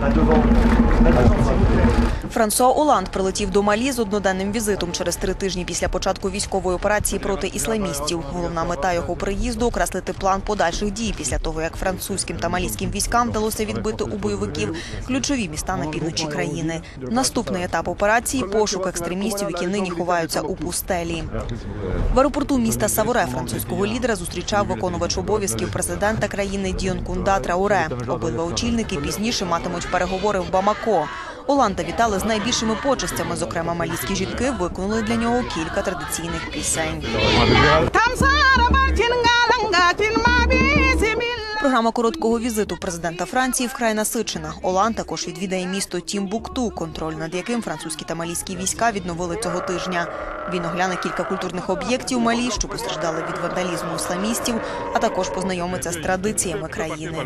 Là devant. Devant. Франсуа Оланд прилетів до Малі з одноденним візитом через три тижні після початку військової операції проти ісламістів. Головна мета його приїзду окреслити план подальших дій після того, як французьким та малійським військам вдалося відбити у бойовиків ключові міста на півночі країни. Наступний етап операції пошук екстремістів, які нині ховаються у пустелі. В аеропорту міста Саворе французького лідера зустрічав виконувач обов'язків президента країни Діон Кунда Трауре. Обидва очільники пізніше матимуть переговори в Бамако. Оланда вітали з найбільшими почестями. Зокрема, малійські жінки виконали для нього кілька традиційних пісень. Програма короткого візиту президента Франції вкрай насичена. Оланд також відвідає місто Тімбукту, контроль над яким французькі та малійські війська відновили цього тижня. Він огляне кілька культурних об'єктів Малі, що постраждали від вандалізму ісламістів, а також познайомиться з традиціями країни.